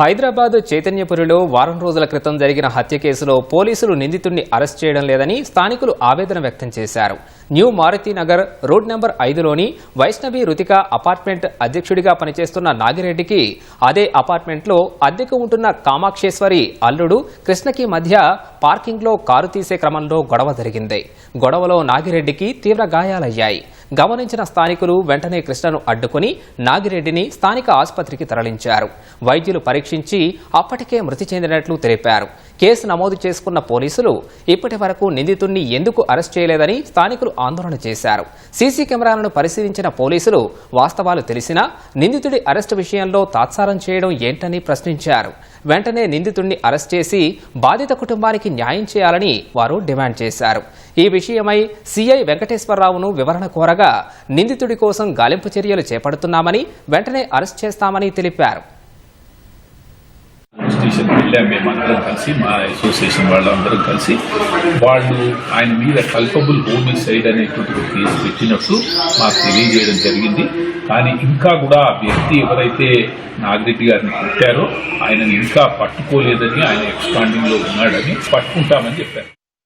హైదరాబాద్ చైతన్యపురిలో వారం రోజుల క్రితం జరిగిన హత్య కేసులో పోలీసులు నిందితుడిని అరెస్ట్ చేయడం లేదని స్థానికులు ఆవేదన వ్యక్తం చేశారు. New Maruthi Nagar road number ఐదులోని Vaishnavi Ruthika apartment అధ్యక్షుడిగా పనిచేస్తున్న నాగిరెడ్డికి అదే అపార్ట్మెంట్లో అద్దెకు ఉంటున్న కామాక్షేశ్వరి అల్లుడు కృష్ణకి మధ్య పార్కింగ్లో కారు తీసే క్రమంలో గొడవ జరిగింది. గొడవలో నాగిరెడ్డికి తీవ్ర గాయాలయ్యాయి. గమనించిన స్థానికులు వెంటనే కృష్ణను అడ్డుకుని నాగిరెడ్డిని స్థానిక ఆసుపత్రికి తరలించారు. వైద్యులు పరీక్షించి అప్పటికే మృతి చెందినట్లు తెలిపారు. కేసు నమోదు చేసుకున్న పోలీసులు ఇప్పటి వరకు నిందితుడిని ఎందుకు అరెస్ట్ చేయలేదని స్థానికులు ఆందోళన చేశారు. సీసీ కెమెరాలను పరిశీలించిన పోలీసులు వాస్తవాలు తెలిసినా నిందితుడి అరెస్టు విషయంలో తాత్సారం చేయడం ఏంటని ప్రశ్నించారు. వెంటనే నిందితుడిని అరెస్ట్ చేసి బాధిత కుటుంబానికి న్యాయం చేయాలని వారు డిమాండ్ చేశారు. ఈ విషయమై సీఐ వెంకటేశ్వరరావును వివరణ కోరగా నిందితుడి కోసం గాలింపు చర్యలు చేపడుతున్నామని వెంటనే అరెస్ట్ చేస్తామని తెలిపారు. స్టేషన్ వెళ్ళాం మేమందరం కలిసి మా అసోసియేషన్ వాళ్ళందరం కలిసి వాళ్ళు ఆయన మీద కల్పబుల్ హోమిసైడ్ అనేటువంటి ఒక కేసు పెట్టినట్టు మాకు తెలియజేయడం జరిగింది. కానీ ఇంకా కూడా ఆ వ్యక్తి ఎవరైతే నాగిరెడ్డి గారిని కొట్టారో ఆయనని ఇంకా పట్టుకోలేదని ఆయన ఎక్స్పాండింగ్లో ఉన్నాడని పట్టుకుంటామని చెప్పారు.